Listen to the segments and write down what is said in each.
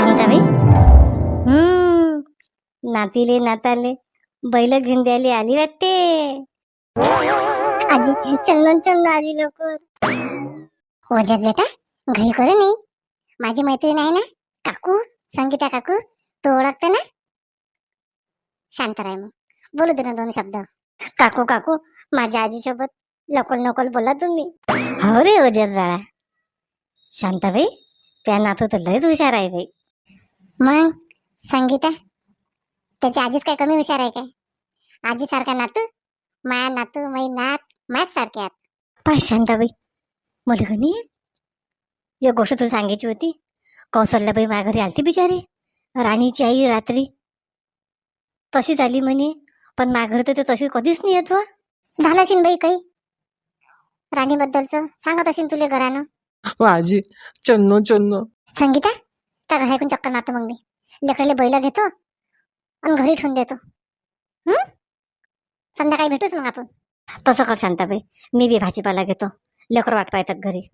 शांताबाई? हम्म नातीले नाताले बैल घेऊन द्यायला आली वाटते. आजी चंगन चंग आजी लवकर. ओझ्यात बेटा घरी करू नाही माझी मैत्रीण आहे ना काकू संगीता काकू तू ओळखते ना? शांत राय मग बोलू दे ना दोन शब्द. काकू काकू माझ्या आजीसोबत लकोल नकोल बोला तुम्ही. हो रे ओझ्यात जाळा शांताबाई त्या नातू तर लयच हुशार आहे बाई. मग? संगीता? त्याची आजीच काय कमी हुशार आहे काय? आजी सारखा नातू? माया नातू मै नात माझ सारखे आत. पाय शांताबाई मला कनी एक गोष्ट तुला सांगायची होती. कौशल्याबाई माझ्या घरी आलती बिचारी. राणीची आई रात्री. तशीच आली म्हणे पण माझ्या घरी तर ते तशी कधीच नाही येत व. झालं असेल बाई काही. राणीबद्दलचं सांगत असेल तुले घरानं. आजी चन्नो चन्नो. संगीता? तर ऐकून चक्कर मारतो मग मी. लेकराले बैल घेतो आणि घरी ठेवून देतो. हं? संध्याकाळी भेटूच मग आपण. तसं कर शांताबाई. मी बी भाजीपाला घेतो. लेकर वाट पाहतात घरी.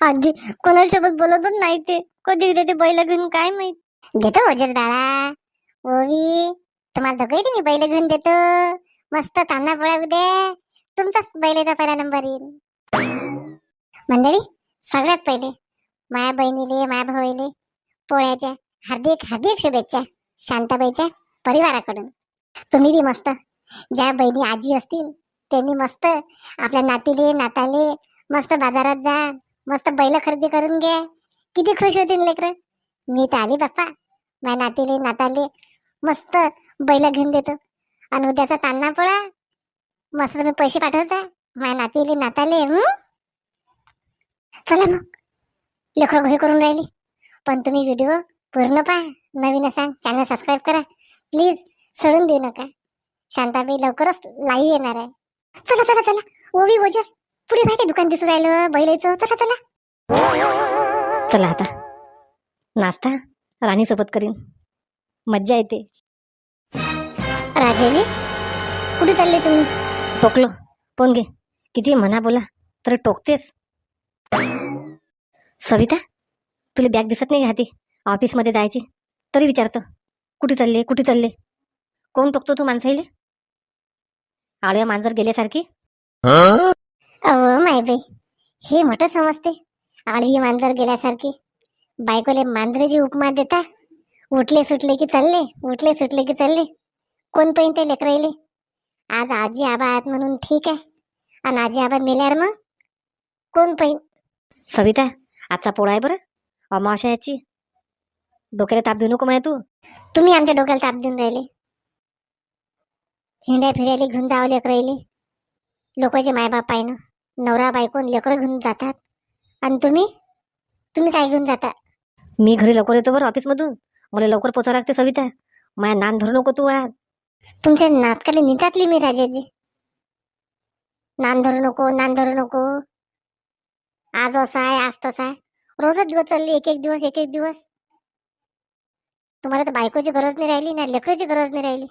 आधी कोणासोबत बोलतच नाही ते. कधी कधी ते बैल घेऊन काय माहीत? घेतो अजर दाळा ओवी तुम्हाला दोघांनी मी बैल घेऊन देतो. मस्त तांना पोळ्या उद्या तुमचाच बैलेचा पहिला नंबर येईल? मंडळी सगळ्यात पहिले माया बहिणीले माया भावाले पोळ्याच्या हार्दिक हार्दिक शुभेच्छा शांताबाईच्या परिवाराकडून. तुम्ही बी मस्त. ज्या बहिणी आजी असतील त्यांनी मस्त आपल्या नातीले नाताले मस्त बाजारात जा मस्त बैल खरेदी करून घ्या किती खुश होतील लेकर. मी तर आली बाप्पा. माझ्या नातीले नाताले मस्त बैल घेऊन देतो. आणि उद्याचा तान्हा पोळा. मस्त तुम्ही पैसे पाठवता. माझ्या नातीले नाताले चला मग. लेकरं करून राहिली. पण तुम्ही व्हिडिओ पूर्ण पहा नवीन असाल चॅनल सबस्क्राईब करा. प्लीज सोडून देऊ नका. शांताबाई लवकरच लाईव्ह येणार आहे. चला चला चला. ओवी ओजस पुढे माहिती दुकान दिसून राहिलं बैलायचं. चला चला. चला आता. नाश्ता राणीसोबत करीन. मज्जा येते. राजेजी कुठे चालले तुम्ही? टोकलो पण घे. किती म्हणा बोला. तर टोकतेच सविता तुला बॅग दिसत नाही हाती? ऑफिसमध्ये जायची. तरी विचारतो. कुठे चालले? कुठे चालले? कोण टोकतो तू माणसाईले? आळ्या मांजर गेल्यासारखी? बाई. हे मोठं समजते. आळी मांजर गेल्यासारखी. बायकोले मांजरेची उपमा देता. उठले सुटले की चालले. उठले सुटले की चालले. कोण पण ते लेकरायले आज आजी आबा आहेत म्हणून ठीक आहे. आणि आजी आबा मेल्यावर मग? कोण पण सविता आजचा पोळा आहे बरं. अमावस्या याची. डोक्याला ताप देऊ नको माय तू. तुम्ही आमच्या डोक्याला ताप देऊन राहिले. हिंड्या फिरायला घेऊन जावं लेकर राहिले लोकांचे मायबाप पाहिनं नवरा बायको लेकरं घेऊन जातात. आणि तुम्ही? तुम्ही काय घेऊन जाता? मी घरी लवकर येतो बरं ऑफिसमधून. मला लवकर पोचावं लागते सविता. माया नान धरू नको तू आज. तुमच्या नाटकाला निटातली मी राजाजी. नान धरू नको नान धरू नको. आज असं आहे आज तसं आहे. रोजच दिवस चालली एक एक दिवस एक एक दिवस. तुम्हाला तर बायकोची गरज नाही राहिली ना लेकराची गरज नाही राहिली.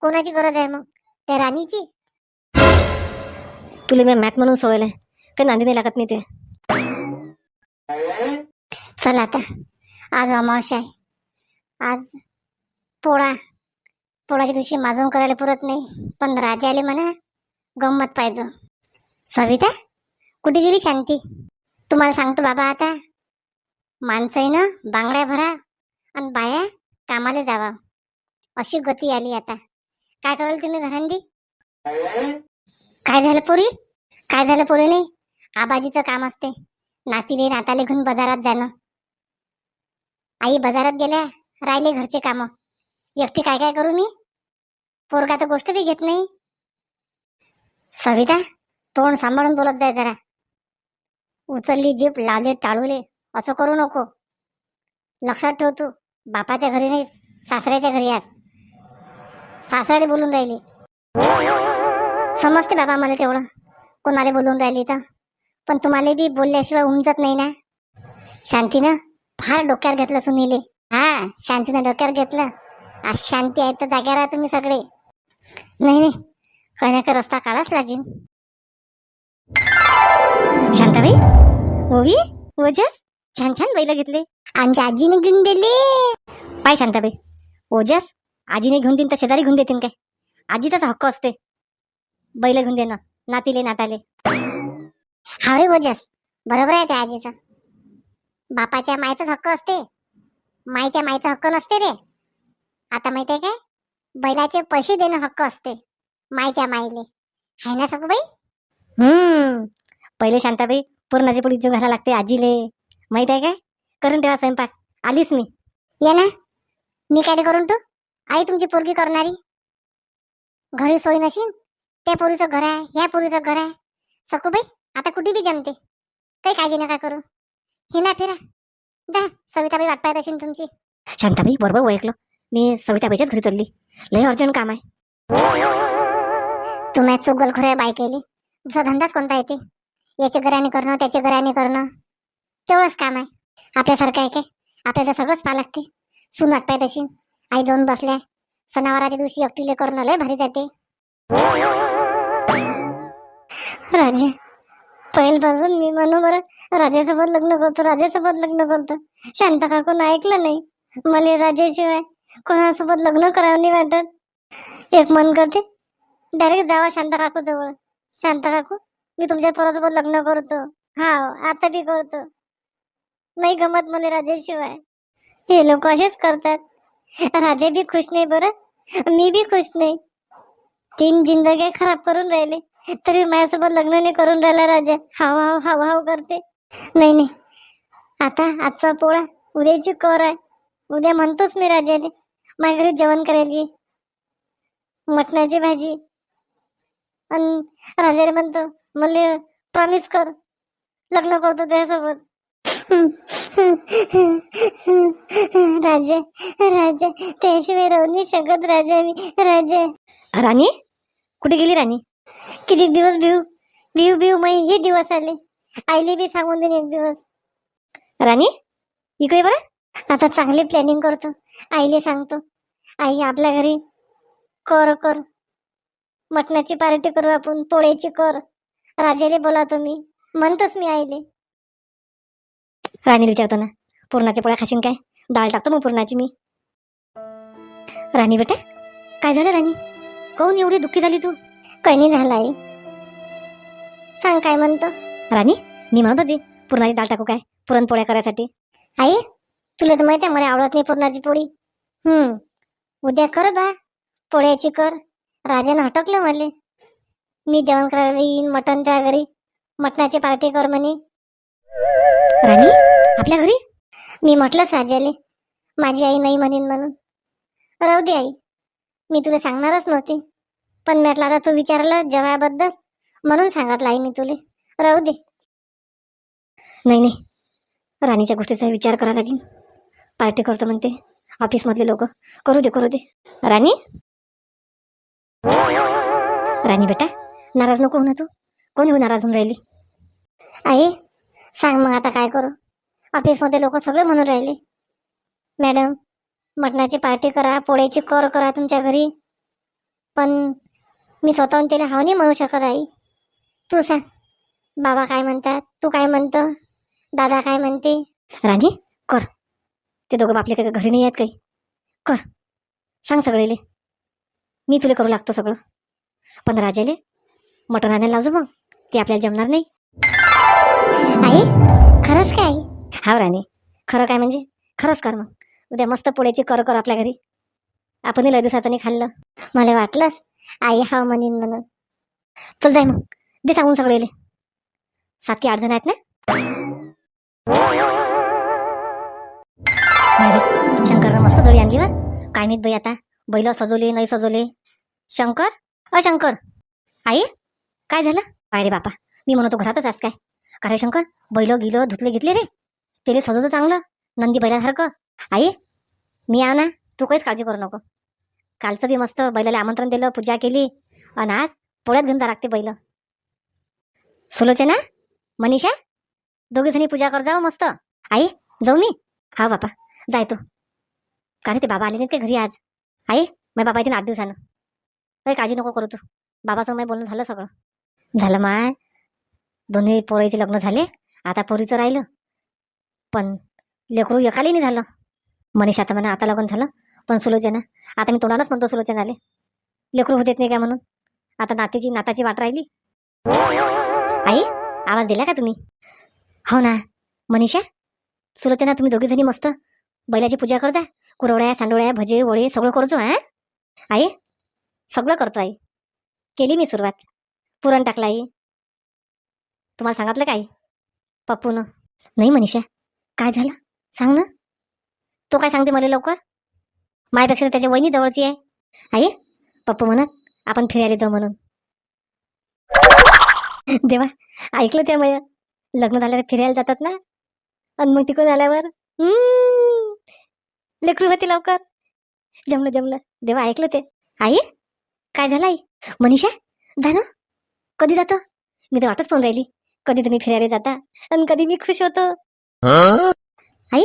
कोणाची गरज आहे मग? त्या राणीची? तुला मी मॅथ म्हणून सोडवलंय. काही नांदी नाही लागत नाही ते. चला आता. आज अमावस्या आहे. आज पोळा. पोळाच्या दिवशी माजून करायला पुरत नाही. पण राजाले म्हणा गंमत पाहिजे. सविता कुठे गेली शांती? तुम्हाला सांगतो बाबा आता. माणसंही ना बांगड्या भरा आणि बाया कामाला जावा. अशी गती आली आता. काय कराल तुम्ही घरांदी काय झालं पोरी? काय झालं पोरी नाही? आबाजीचं काम असते. नातीले नाताले घेऊन बाजारात जाणं. आई बाजारात गेल्या राहिले घरचे काम. एकटी काय काय करू मी? पोरगा तर गोष्ट बी घेत नाही. सविता तोंड सांभाळून बोलत जाय जरा. उचलली जीप लावले टाळूले असं करू नको. लक्षात ठेव तू बापाच्या घरी नाही सासऱ्याच्या घरी आज सासऱ्याने बोलून राहिली. समजते बाबा मला तेवढं. कोणाला बोलून राहिली तर. पण तुम्हाला बी बोलल्याशिवाय उमजत नाही ना. शांतीनं फार डोक्यावर घेतलं सुनीले. हा शांतीनं डोक्यावर घेतलं. आज शांती आहे तर जाग्यावर राहा तुम्ही सगळे. नाही नाही. कण्याचा रस्ता काढाच लागेल. शांताबाई ओवी ओजस छान छान बैल घेतले. आमच्या आजीने घेऊन दिले. पाय शांताबाई ओजस आजीने घेऊन देईन तर शेजारी घेऊन देतील काय? आजीचाच हक्क असते बैल घेऊन देणं नातीले नाताले. हा रे ओजस बरोबर आहे त्या आजीचं. बापाच्या मायचाच हक्क असते माईच्या मायचा हक्क नसते रे. आता माहितीये काय? बैलाचे पैसे देणं हक्क असते मायच्या माईले आहे ना सगळं बाई हम्म. पहिले शांताबाई पूर्णाची पोळी जो घाला लागते आजीले. माहीत आहे काय? करून ठेवा स्वयंपाक. आलीच मी. ये ना. मी काय करून तू आई तुमची पोरगी करणारी. घरी सोय नशीन. त्या पोरीचं घर आहे ह्या पोरीचं घर आहे. सकूबाई आता कुठे बी जमते. काही काळजी नका करू. हिना फिरा. जा सविताबाई वाट पाहत असेल तुमची. शांताबाई बरोबर ओळखलं मी सविताबाईच्याच घरी चालली. लय अर्जंट काम आहे. तुम्ही चुगल खुऱ्या बाय केली दुसरा धंदाच कोणता येते? याचे घराने करणं त्याचे घराने करणं. तेवढंच काम आहे. आपल्यासारखं आहे काय? आपल्याला सगळंच पाहा लागते. सून वाटपाय तशी. आई जाऊन बसल्या. सणावाराच्या दिवशी एकटीले करणं लय भारी जाते. राजे पहिल्यापासून मी म्हणू बरं राजासोबत लग्न करतो राजासोबत लग्न करतो. शांत काकून ऐकलं नाही. मला राजाशिवाय कोणासोबत लग्न करावं नाही वाटत. एक मन करते. डायरेक्ट जावा शांत काकू जवळ शांता काकू मी तुमच्या पोरासोबत लग्न करतो. हा आता बी करतो. नाही गमत मला राजाशिवाय. हे लोक असेच करतात. राजे बी खुश नाही बरं. मी बी खुश नाही. तीन जिंदगी खराब करून राहिले. तरी माझ्यासोबत लग्न नाही करून राहिला राजा. हाव हाव हाव हाव करते. नाही नाही. आता आजचा पोळा उद्याची कर आहे. उद्या म्हणतोच मी राजाले. माझ्या घरी जेवण करायला मटणाची भाजी. आणि राजाला म्हणतो मला प्रॉमिस कर. लग्न करतो त्यासोबत राजा राजा त्याशिवाय राहू नाही शकत राजा मी. राजा. राणी? कुठे गेली राणी? किती दिवस भिऊ भिऊ भिऊ मै हे दिवस आले. आईले बी सांगून देईन एक दिवस. राणी? इकडे बरं. आता चांगली प्लॅनिंग करतो. आईले सांगतो. आई आपल्या घरी कर कर. मटणाची पार्टी करू आपण पोळ्याची कर. राजाले बोला तुम्ही. म्हणतोच मी आईले. राणी विचारतो ना पुरणाच्या पोळ्या खाशीन काय? डाळ टाकतो मग पुरणाची मी. राणी बेटा काय झालं राणी? काऊन एवढी दुःखी झाली तू? काही नाही झालं आई. सांग काय म्हणतो? राणी मी म्हणत होती पुरणाची डाळ टाकू काय? पुरणपोळ्या करायसाठी. आई तुला तर माहिती आहे मला आवडत नाही पुरणाची पोळी. हम्म उद्या कर बा पोळ्याची कर. राजानं हटकलं मला. मी जेवण करायला येईन मटणच्या घरी मटणाची पार्टी कर म्हणे. राणी आपल्या घरी? मी म्हटलंच राजाले माझी आई नाही म्हणेन म्हणून. राहू दे आई मी तुला सांगणारच नव्हती पण म्हटलं आता तू विचारलं जेवायबद्दल म्हणून सांगितलं आई मी तुले. राहू दे. नाही नाही. राणीच्या गोष्टीचा विचार करा लागेल पार्टी करतो म्हणते ऑफिसमधले लोक. करू दे करू दे. राणी? राणी बेटा? नाराज नको हो ना तू? कोणी हो नाराज होऊन राहिली? आई सांग मग आता काय करू? ऑफिसमध्ये लोक सगळे म्हणून राहिले. मॅडम मटणाची पार्टी करा पोळ्याची कर करा तुमच्या घरी. पण मी स्वतःहून त्याला हाव नाही म्हणू शकत आई. तू सांग. बाबा काय म्हणतात? तू काय म्हणतं? दादा काय म्हणते? राणी कर. ते दोघं बापले काही घरी नाही आहेत काही. कर. सांग सगळेले. मी तुला करू लागतो सगळं. पण राजाले मटण आणायला लावजो मग. ते आपल्याला जमणार नाही. आई खरंच काय हा राणी खरं काय म्हणजे? खरंच कर मग. उद्या मस्त पोळ्याची कर कर आपल्या घरी. आपण लय दिवसाचं नाही खाल्लं. मला वाटलंच आई हा म्हणीन म्हणून. चल जाय मग. दे सांगून सगळेले सात की आठ जण आहेत ना? नाही शंकरनं मस्त जोडी आणली वा काय माहीत बाई आता? बैल सजवले नाही सजवले. शंकर? अ शंकर आई? काय झालं? काय रे बापा? मी म्हणतो घरातच आज काय? का रे शंकर? बैल गिलं धुतले घेतले रे. तेले सजवतो चांगलं. नंदी बैलासारखं. आई मी आव ना तू काहीच काळजी करू नको. कालचं बी मस्त बैलाला आमंत्रण दिलं पूजा केली. आणि आज पोळ्यात घेऊन जा लागते बैल. सुलोचना? मनीषा? दोघीजणी पूजा कर जाऊ मस्त. आई जाऊ मी? हा बापा जाय तू. का रे ते बाबा आले नाहीत का घरी आज? आई मग बाबा येते आठ दिवसानं. काही काळजी नको करू तू. बाबाचं मी बोलणं झालं सगळं. झालं माय. दोन्ही पोरीचे लग्न झाले. आता पोरीचं राहिलं. पण लेकरू एकाली नाही झालं. मनीष आता म्हणा आता लग्न झालं. पण सुलोचना आता मी तोंडानच म्हणतो सुलोचनाले. लेकरू होत नाही का म्हणून? आता नातीची नाताची वाट राहिली. आई आवाज दिला का तुम्ही? हो ना. मनीषा सुलोचना तुम्ही दोघी जणी मस्त बैलाची पूजा करता कुरवड्या सांडोळ्या भजे वडे सगळं करतो हा? आई सगळं करतो आई. केली मी सुरुवात. पुरण टाकलाय तुम्हाला सांगितलं काय? पप्पून. नाही मनीषा. काय झालं? सांग ना. तो काय सांगते मला लवकर? मायपेक्षा त्याच्या वहिनी जवळची आहे. आई पप्पू म्हणत आपण फिरायला जाऊ म्हणून. देवा ऐकलं त्या मय लग्न झाल्यावर फिरायला जातात ना? आणि मग तिकडून आल्यावर हम्म, लेकरू होते लवकर. जमलं जमलं. देवा ऐकलं ते. आई काय झालं आई? मनीषा जा ना. कधी जातो? मी तर वाटच पाहून राहिली. कधी तुम्ही फिरायला जाता आणि कधी मी खुश होतो. आई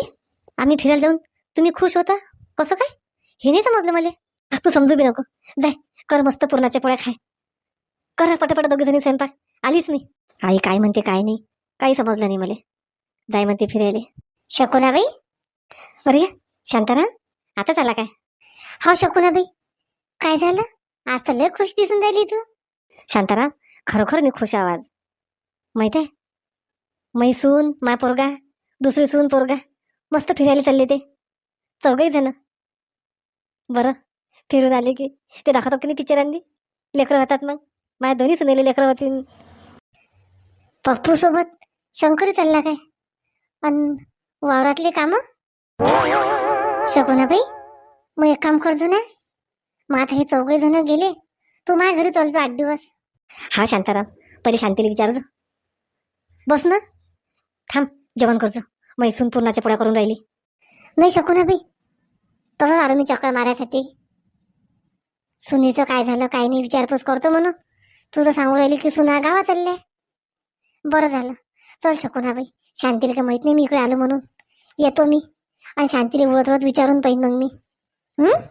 आम्ही फिरायला जाऊन तुम्ही खुश होता? कसं काय? हे नाही समजलं मला. तू समजू बी नको. जाय कर मस्त पुरणाच्या पोळ्या खाय. कर पटापट दोघी जणी स्वयंपाक. आलीच मी. आई काय म्हणते काय नाही. काही समजलं नाही मला. जाय म्हणते फिरायला. शकुनाबाई? अरे शांताराम आता झाला काय? हो शकुनाबाई. काय झालं? आज तर लय खुश दिसून राहिली तू. शांताराम खरोखर मी खुश आवाज माहीत आहे? मै सून माय पोरगा दुसरी सून पोरगा. मस्त फिरायला चालले ते. चौघही जण. बरं फिरून आले की ते दाखवतात की नाही पिक्चरांनी लेकरं होतात मग. माझ्या दोन्ही सुनेले लेकरं होती पप्पू सोबत शंकर चालला काय? अन वावरातले ना शकुनाबाई मग एक काम करजो ना मग आता हे चौघे जण गेले. तू माझ्या घरी चालतो आठ दिवस. हा शांताराम. पहिले शांतीला विचारजो बस ना. थांब जेवण करजो मैसून पूर्णाच्या पोळ्या करून राहिली. नाही शकू ना बाई. तसंच आलो मी चक्कर मारायसाठी. सुनीचं काय झालं काय नाही विचारपूस करतो म्हणून. तू तर सांगू राहिली की सुना गावा चालल्या. बरं झालं. चल शकू ना बाई. शांतीला काय माहीत नाही मी इकडे आलो म्हणून. येतो मी. आणि शांतीला उडत उडत विचारून पाहिन मग मी. हं?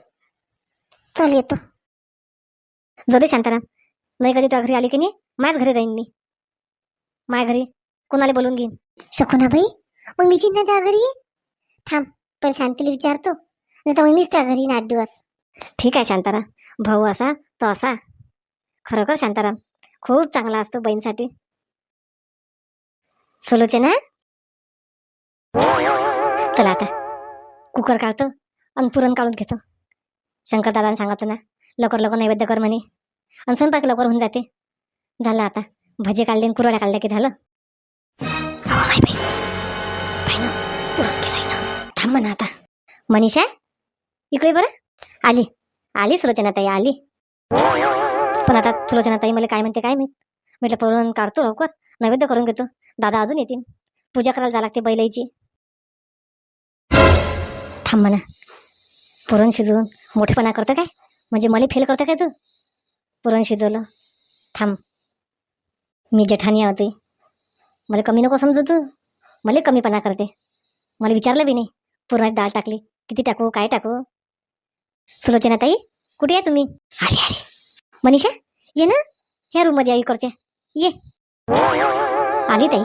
चल येतो. जाऊ दे शांताराम. नाही कधी तुझ्या घरी आली की नाही? माझ्याच घरी जाईन मी. माझ्या घरी. कोणाला बोलून घेईन? शकुनाबाई मग मी चिंता त्या घरी ये. थांब पण शांतीला विचारतो. नाही तर मग मीच त्या घरी येईन आठ दिवस. ठीक आहे शांताराम. भाऊ असा तो असा. खरोखर शांताराम खूप चांगला असतो बहीणसाठी. सुलोचना चला आता. कुकर काढतो आणि पुरण काढून घेतो. शंकर दादाने सांगितलं ना लवकर लवकर नैवेद्य कर म्हणे. आणि स्वयंपाक लवकर होऊन जाते. झालं आता. भजे काढले आणि कुरवड्या काढल्या की झालं. ना, थांब म्हणा आता. मनीषा इकडे बरं. आली. आली सुलोचना ताई आली. पण आता सुलोचना ताई मला काय म्हणते काय माहीत. म्हटलं पुरण काढतो लवकर. नैवेद्य करून घेतो. दादा अजून येतील. पूजा करायला जा लागते बैलाची थांब म्हणा. पुरण शिजवून मोठेपणा करतं काय? म्हणजे मला फेल करतं काय तू? पुरण शिजवलं थांब. मी जेठाणी होते मला कमी नको समजू तू. मला कमीपणा करते. मला विचारलं बी नाही. पुरणाची डाळ टाकली. किती टाकू? काय टाकू? सुलोचना ताई कुठे आहे तुम्ही? अरे अरे मनीषा ये ना. ह्या रूममध्ये या इकडच्या ये. आली ताई.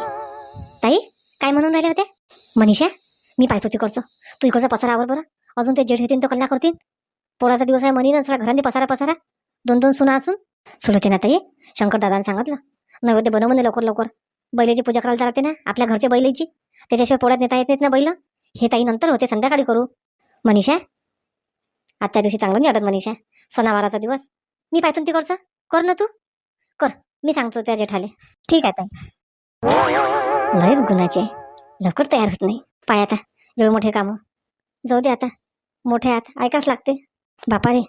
ताई काय म्हणून राहिल्या होत्या? मनीषा मी पाहतो तिकडचं. तू इकडचा पसारा आवर बरं. अजून ते जेठ येतील तो कल्ला करतील. पोळाचा दिवस आहे म्हणीन ना सगळ्या घरांनी पसारा पसारा. दोन दोन सुना असून? सुलोचना ताई शंकर दादाने सांगितलं. नैवेद्य बनव म्हणे लवकर लवकर. बैलाची पूजा करायला जाते ना आपल्या घरच्या बैलाची. त्याच्याशिवाय पोळ्यात नेता येत नाहीत ना बैल? हे ताई नंतर होते संध्याकाळी करू. मनीषा? आजच्या दिवशी चांगलं नाही वाटत मनीषा. सणावाराचा दिवस. मी पाहतो ना तिकडचं. कर ना तू. कर. मी सांगतो त्या जेठाले. ठीक आहे ताई. लयच गुणाचे. आहे. लवकर तयार होत नाही. पाय आता. जेवढे मोठे कामं. जाऊ दे आता. मोठे आत ऐकाच लागते. बापा रे.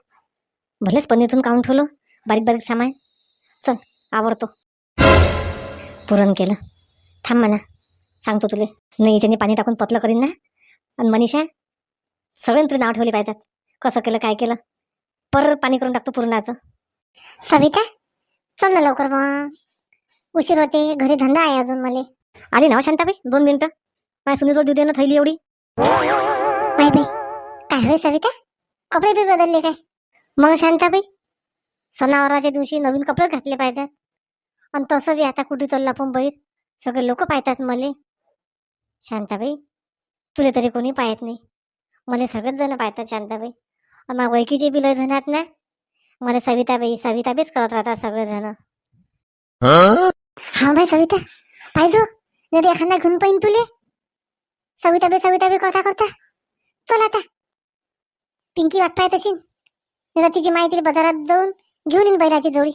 भलेच पनीतून काढून ठेवलं. बारीक बारीक सामान. चल आवडतो पुरण केलं. थांब म्हणा. सांगतो तुले. नाही याच्याने पाणी टाकून पतलं करीन ना. आणि मनीषा सगळ्यांनी नाव ठेवले पाहिजेत. कसं केलं काय केलं. पर पाणी करून टाकतो पुरणाचं. सविता चल ना लवकर मग. उशीर होते घरी धंदा आहे अजून मला. आली ना हो शांताबाई? दोन मिनिटं. माझ्या सुनीजवळ देऊ दे ना थैली एवढी. बाई बाई काय होय सविता? कपडे बी बदलले काय? मग शांताबाई सणावाराच्या दिवशी नवीन कपडे घातले पाहिजेत. आणि तसं बी आता कुठे चाललं पण बाहेर सगळे लोक पाहतात मले. शांताबाई तुला तरी कोणी पाहत नाही. मला सगळेच जण पाहतात शांताबाई. मग वैकीचे बी लय जण आहेत ना. मला सविताबाई सविताबाईच करत राहतात सगळेजण. हा भाई सविता पाहिजो नाही एखादा घेऊन पाहिन तुले. सविताबाई सविताबाई करता करता. चल आता. पिंकी वाट पाहत तशी नाही तिची माहिती बाजारात जाऊन घेऊन येईन बैलाची जोडी.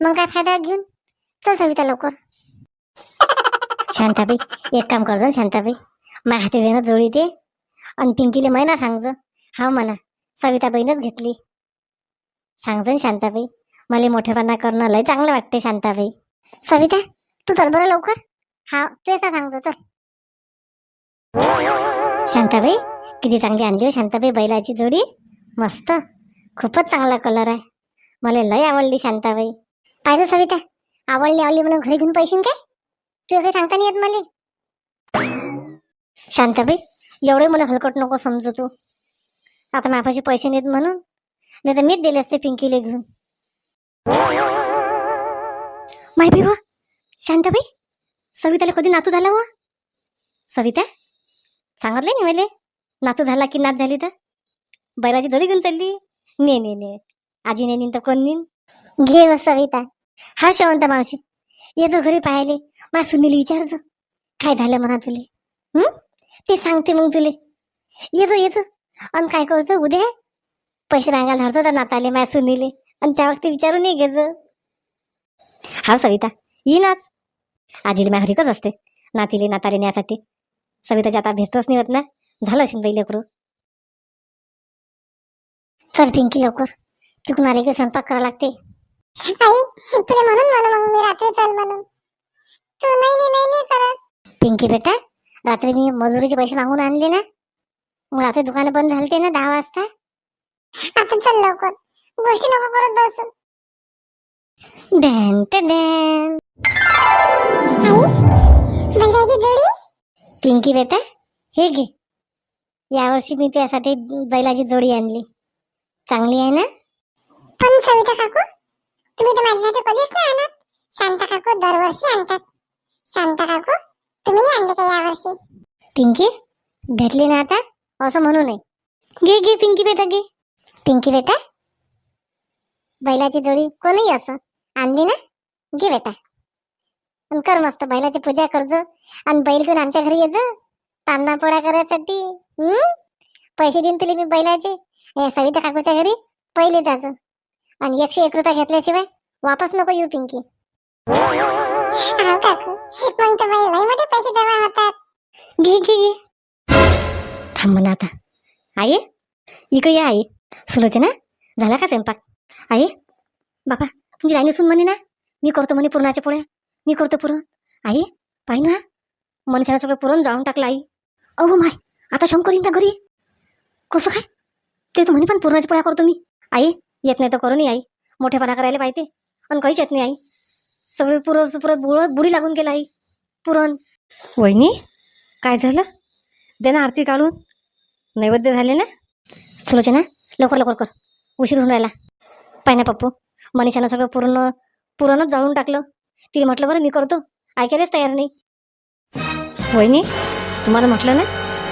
मग काय फायदा घेऊन? चल सविता लवकर. शांताबाई एक काम कर शांताबाई. माझ्या हाती देणं जोडी ते आणि पिंकीले महिना सांगज हा म्हणा सविताबाईनच घेतली. सांगजन शांताबाई मला मोठेपणा करणं लय चांगलं वाटते शांताबाई. सविता तू चल बरं लवकर. हा तू असा सांगतो चल. शांताबाई किती चांगली आणली हो शांताबाई बैलाची जोडी. मस्त. खूपच चांगला कलर आहे. मला लय आवडली शांताबाई. पाहिजे सविता आवडली आवडली म्हणून घरी घेऊन पैसे काय? तुला काही सांगता नाही येत मला. शांताबाई एवढे मला हलकट नको समजू तू. आता माझ्यापाशी पैसे नाहीत म्हणून. नाही तर मीच दिले असते पिंकीला घेऊन. माहिती बाई शांताबाई सविताला कधी नातू झाला व? सविता सांगितलं नाही मला? नातू झाला की नात झाली तर? बैलाची दळी घेऊन चालली? ने ने ने आजी नेनीन तर कोण नेईन घे व सविता हा शेवंत मावशी येतो घरी पाहिले मा सुनील विचारतो काय झालं म्हणा तुले हम्म ते सांगते मग तुले येतो येतो आणि काय करतो उद्या पैसे मागायला धरतो तर नाताले माय सुनीले आणि त्या वक्ती विचारून ये घेज हा सविता येईनाच आजीला माझ्या घरीकच असते नातीले नाताले न्यासाठी सविताच्या आता भेटतोच नाही होत ना झालं असेल पहिले करू चल पिंकी लवकर. आले की स्वयंपाक करावा लागते. आई तुला म्हणून म्हणून मग मी रात्री चल म्हणून. तू नाही नाही नाही नाही करत. पिंकी बेटा रात्री मी मजुरीचे पैसे मागून आणले ना? मग रात्री दुकानं बंद झालते ना दहा वाजता? आता चल लवकर. गोष्टी नको करत बसू डॅन टे डॅन आई बैलाची जोडी? पिंकी बेटा हे घे. यावर्षी मी त्यासाठी बैलाची जोडी आणली. चांगली आहे ना? पण सविता काकू तुम्ही तर माझ्यासाठी कधीच नाही आणत. शांता काकू दरवर्षी आणतात. शांता काकू तुम्ही नाही आणले का यावर्षी? पिंकी भेटली ना आता? असं म्हणू नये. घे घे पिंकी बेटा घे. पिंकी बेटा बैलाची जोडी कोणीही असं आणली ना? घे बेटा. पण कर मस्त बैलाची पूजा करजो आणि बैल घेऊन आमच्या घरी येजो तांना पोळ्या करायसाठी हम्म? पैसे देईन तुला मी बैलाचे. सविता काकूच्या घरी? पहिले जायचं आणि एकशे एक रुपये घेतल्याशिवाय वापस नको येऊ पिंकी. घे घे घे. थांब ना आता. आई इकडे या आई. सुलोचना झाला का स्वयंपाक? आई बापा तुमची राणी सून म्हणे ना? मी करतो म्हणे पुरणाच्या पोळ्या मी करतो पुरण. आई पाहि ना मनुष्याला सगळं पुरण जाळून टाकलं आई. अहो माय आता शंकर येईन का घरी. कसं काय? ते तर म्हणे पण पुरणाच्या पोळ्या करतो मी. आई येत नाही तर करू नाही आई. मोठेपणा करायला पाहिजे. आणि काहीच येत नाही आई. सगळे पुरं पुरं बुड बुडी लागून गेला आई. पुरण वहिनी काय झालं? दे ना आरती काढून. नैवेद्य झाले ना? सुलोचना लवकर लवकर कर. उशीर होऊन राहिला. पाय ना पप्पू. मनीषानं सगळं पूर्ण पुरणच जाळून टाकलं. तिने म्हटलं बरं मी करतो. ऐकायलाच तयार नाही. वहिनी तुम्हाला म्हटलं ना?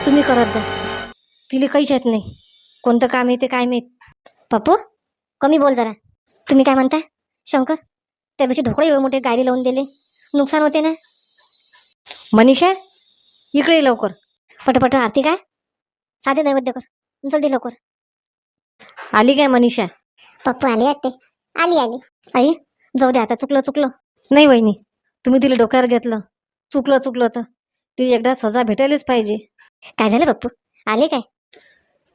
तुम्ही करत जा. तिला काहीच येत नाही. कोणतं काम येते काय माहीत. पप्पू कमी बोल जरा. तुम्ही काय म्हणता शंकर त्या दिवशी ढोकळे एवढे मोठे गाडी लावून दिले. नुकसान होते ना? मनीषा इकडे ये लवकर. पटपट आरती काय? साधे नैवेद्य कर. जल्दी लवकर. आली काय मनीषा? पप्पू आली वाटते. आली आली. आई जाऊ दे आता. चुकलं चुकलं. नाही वहिनी तुम्ही तिला डोक्यावर घेतलं. चुकलं चुकलं तर. ती एकदा सजा भेटायलाच पाहिजे. काय झालं पप्पू? आले काय?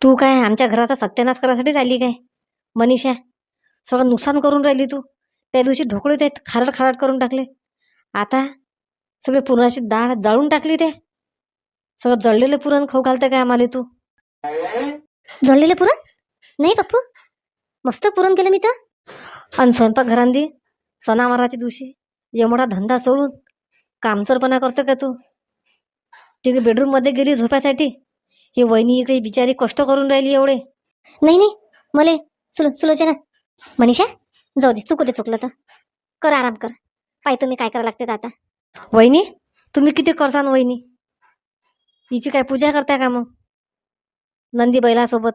तू काय आमच्या घराचा सत्यानाश करायसाठीच आली काय? मनीषा सगळं नुकसान करून राहिली तू. त्या दिवशी ढोकळे ते खारट खारट करून टाकले. आता सगळे पुरणाची डाळ जाळून टाकली ते. सगळं जळलेलं पुरण खाऊ घालतं काय आम्हाला तू? जळलेलं पुरण? नाही पप्पू मस्त पुरण केलं मी तर. आणि स्वयंपाक घरांदी सणावाराच्या दिवशी एवढा धंदा सोडून कामचोरपणा करतो का तू? तिकडे बेडरूममध्ये गेली झोपायसाठी. ही वहिनी इकडे बिचारी कष्ट करून राहिली एवढे. नाही नाही मले सुलो सुलोचना मनीषा जाऊ दे चुकू दे चुकलं तर. कर आराम कर. पाय तुम्ही काय करावं लागते आता. वहिनी तुम्ही किती करसान वहिनी? हिची काय पूजा करताय का मग? नंदी बैलासोबत.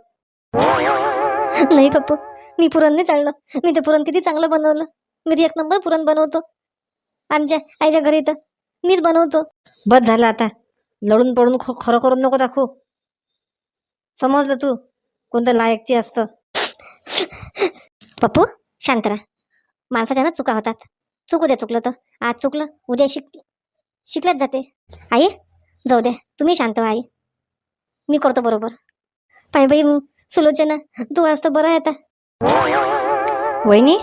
नाही पप्पू मी पुरण नाही चाललं. मी ते पुरण किती चांगलं बनवलं. मी ते एक नंबर पुरण बनवतो. आमच्या आईच्या घरी तर मीच बनवतो. बस झालं आता. लढून पडून ख- खरं करून नको दाखवू. समजलं तू? कोणतं लायकची असतं? पप्पू शांत राहा. माणसाच्या ना चुका होतात. चुकू द्या चुकलं तर. आज चुकलं उद्या शिक शिकल्याच जाते. आई जाऊ द्या तुम्ही शांत व्हा आई. मी करतो बरोबर. पाय बाई सुलोचना तू आज तर बरं आहे आता. वहिनी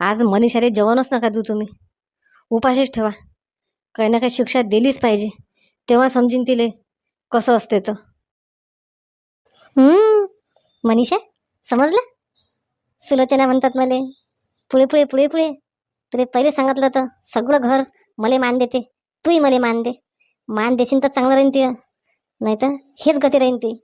आज मनीषारे जेवणच नका देऊ तुम्ही. उपाशीच ठेवा. काही ना काही शिक्षा दिलीच पाहिजे. तेव्हा समजीन तिले कसं असते तर. मनीषा समजलं? सुलोचना म्हणतात मले. पुढे पुढे पुढे पुढे. तुला पहिले सांगितलं तर सगळं घर मले मान देते. तूही मले मान दे. मान देशील तर चांगलं राहीन ते. नाही तर हेच गती राहीन ती.